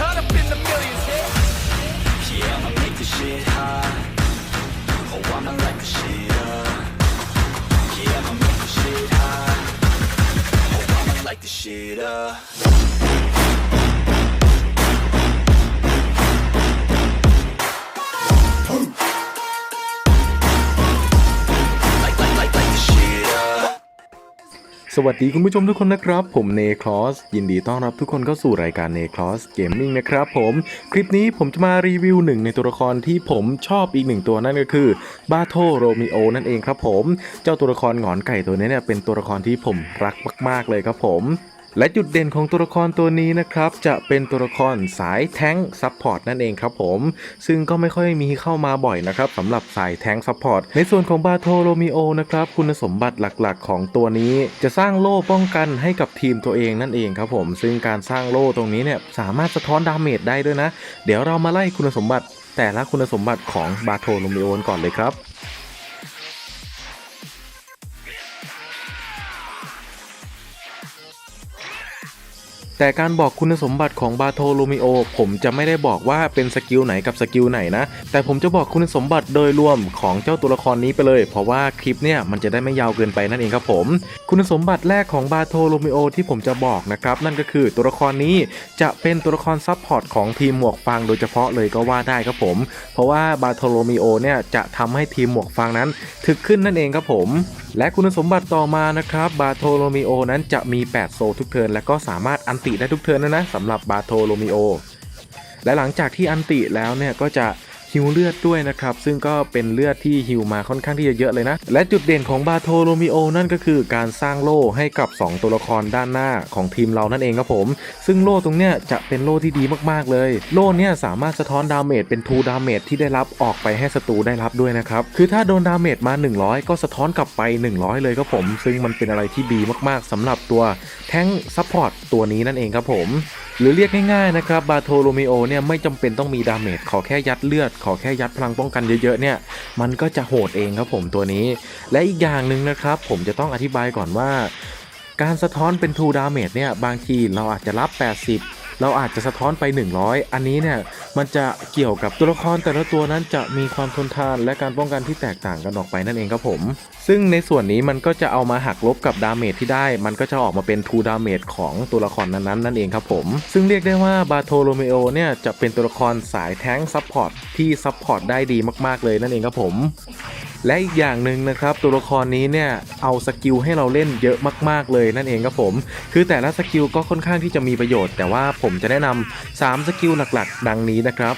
caught up in the millions, yeah. Yeah, I'ma make this shit hot. Oh, I'ma light this shit up. Yeah, I'ma make this shit hot. Oh, I'ma light this shit up. วัสดีคุณผู้ชมทุกคนนะครับ ผมเนคลอสยินดีต้อนรับทุกคนเข้าสู่รายการเนคลอสเกมมิ่งนะครับผมคลิปนี้ผมจะมารีวิวหนึ่งในตัวละครที่ผมชอบอีกหนึ่งตัวนั่นก็คือบาโทโรมิโอนั่นเองครับผม เจ้าตัวละครหงอนไก่ตัวนี้เนี่ยเป็นตัวละครที่ผมรักมาก ๆเลยครับผม และจุดเด่นของตัวละครตัวนี้นะครับ จะเป็นตัวละครสายแท้งซับพอร์ตนั่นเองครับผม ซึ่งก็ไม่ค่อยมีเข้ามาบ่อยนะครับสำหรับสายแท้งซับพอร์ตในส่วนของบาโทโรมิโอนะครับ คุณสมบัติหลักๆ ของตัวนี้ จะสร้างโล่ป้องกันให้กับทีมตัวเองนั่นเองครับผม ซึ่งการสร้างโล่ตรงนี้เนี่ยสามารถสะท้อนดาเมจได้ด้วยนะ เดี๋ยวเรามาไล่คุณสมบัติแต่ละคุณสมบัติของบาโทโรมิโอก่อนเลยครับ แต่การบอกคุณสมบัติของบาโทโลมิโอผมจะไม่ได้บอกว่าเป็นสกิลไหนกับสกิลไหนนะ แต่ผมจะบอกคุณสมบัติโดยรวมของเจ้าตัวละครนี้ไปเลย เพราะว่าคลิปเนี่ยมันจะได้ไม่ยาวเกินไปนั่นเองครับผม คุณสมบัติแรกของบาโทโลมิโอที่ผมจะบอกนะครับ นั่นก็คือตัวละครนี้จะเป็นตัวละครซับพอร์ตของทีมหมวกฟางโดยเฉพาะเลยก็ว่าได้ครับผม เพราะว่าบาโทโลมิโอเนี่ยจะทำให้ทีมหมวกฟางนั้น ถึกขึ้นนั่นเองครับผม และคุณสมบัติต่อมานะครับบาโทโลมิโอนั้นจะมี 8 โซทุกเทิร์นและก็สามารถอันติได้ทุกเทิร์นนะนะสำหรับบาโทโลมิโอและหลังจากที่อันติแล้วเนี่ยก็จะ ฮิวเลือดด้วยนะครับ ซึ่งก็เป็นเลือดที่ฮิวมาค่อนข้างที่จะเยอะเลยนะ และจุดเด่นของบาโทโลมิโอนั่นก็คือการสร้างโล่ให้กับ 2 ตัวละครด้านหน้าของทีมเรานั่นเองครับผม ซึ่งโล่ตรงเนี้ยจะเป็นโล่ที่ดีมากๆเลย โล่เนี่ยสามารถสะท้อนดาเมจเป็น2ดาเมจที่ได้รับออกไปให้ศัตรูได้รับด้วยนะครับคือถ้าโดนดาเมจมา 100 ก็สะท้อนกลับไป 100 เลยครับผม ซึ่งมันเป็นอะไรที่ดีมากๆสำหรับตัวแท้งซัพพอร์ตตัวนี้นั่นเองครับผม หรือเรียกง่ายๆนะครับบาโทโรมิโอเนี่ยไม่จำเป็นต้องมีดาเมจขอแค่ยัดเลือด ขอแค่ยัดพลังป้องกันเยอะๆเนี่ยมันก็จะโหดเองครับผมตัวนี้ และอีกอย่างหนึ่งนะครับ ผมจะต้องอธิบายก่อนว่า การสะท้อนเป็นทูดาเมจเนี่ยบางทีเราอาจจะรับ 80 เราอาจจะสะท้อนไป 100 อันนี้เนี่ยมันจะเกี่ยวกับตัวละครแต่ละตัวนั้นจะมีความทนทานและการป้องกันที่แตกต่างกันออกไปนั่นเองครับผม ซึ่งในส่วนนี้มันก็จะเอามาหักลบกับดาเมจที่ได้ มันก็จะออกมาเป็น2ดาเมจของตัวละครนั้นๆนั่นเองครับผม ซึ่งเรียกได้ว่าบาโทโรเมโอเนี่ยจะเป็นตัวละครสายแท้งซัพพอร์ตที่ซัพพอร์ตได้ดีมากๆเลยนั่นเองครับผม และอีกอย่างหนึ่งนะครับตัวละครนี้เนี่ยเอาสกิลให้เราเล่นเยอะมากๆเลยนั่นเองครับผม คือแต่ละสกิลก็ค่อนข้างที่จะมีประโยชน์ แต่ว่าผมจะแนะนำ3สกิลหลักๆ ดังนี้นะครับ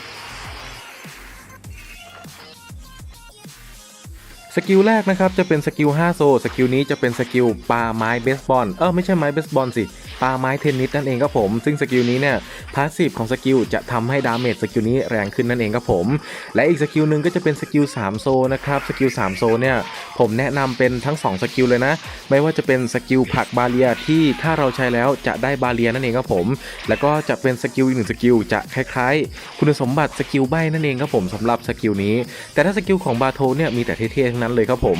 สกิลแรกนะครับจะเป็นสกิล5โซสกิลนี้จะเป็นสกิลปาไม้เบสบอลเออไม่ใช่ไม้เบสบอลสิปาไม้เทนนิสนั่นเองครับผม ซึ่งสกิลนี้เนี่ยพาสซีฟของสกิลจะทำให้ดาเมจสกิลนี้แรงขึ้นนั่นเองครับผม และอีกสกิลหนึ่งก็จะเป็นสกิล3โซนะครับสกิล3โซเนี่ยผมแนะนำเป็นทั้ง 2 สกิลเลยนะ ไม่ว่าจะเป็นสกิลผักบาเรียที่ถ้าเราใช้แล้วจะได้บาเรียนั่นเองครับผม แล้วก็จะเป็นสกิลอีกหนึ่งสกิลจะคล้ายๆ คุณสมบัติสกิลใบนั่นเองครับผมสำหรับสกิลนี้ แต่ถ้าสกิลของบาโทเนี่ยมีแต่เท่ๆนั้นเลยครับผม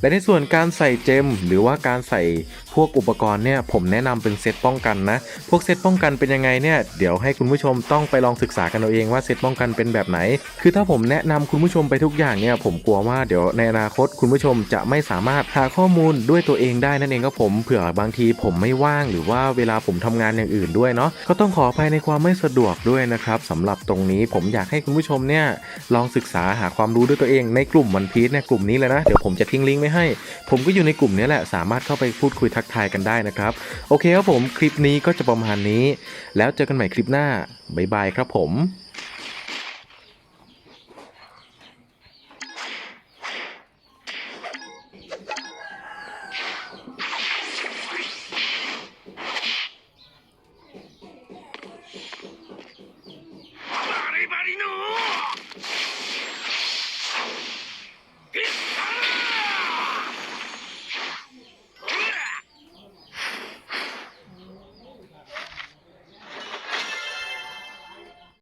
และในส่วนการใส่เจม หรือว่าการใส่ พวกอุปกรณ์เนี่ยผมแนะนำเป็นเซตป้องกันนะ พวกเซตป้องกันเป็นยังไงเนี่ยเดี๋ยวให้คุณผู้ชมต้องไปลองศึกษากันเอาเองว่าเซตป้องกันเป็นแบบไหน คือถ้าผมแนะนำคุณผู้ชมไปทุกอย่างเนี่ยผมกลัวว่าเดี๋ยวในอนาคตคุณผู้ชมจะไม่สามารถหาข้อมูลด้วยตัวเองได้นั่นเองครับผมเผื่อบางทีผมไม่ว่างหรือว่าเวลาผมทำงานอย่างอื่นด้วยเนาะก็ต้องขออภัยในความไม่สะดวกด้วยนะครับสำหรับตรงนี้ผมอยากให้คุณผู้ชมเนี่ยลองศึกษาหาความรู้ด้วยตัวเองในกลุ่มวันพีชเนี่ยกลุ่มนี้เลยนะเดี๋ยวผมจะทิ้งลิงก์ไว้ให้ ผมก็อยู่ในกลุ่มนี้แหละสามารถเข้าไปพูดคุยทักทายกันได้นะครับ โอเคครับผมคลิปนี้ก็จะประมาณนี้ แล้วเจอกันใหม่คลิปหน้าบ๊ายบายครับผม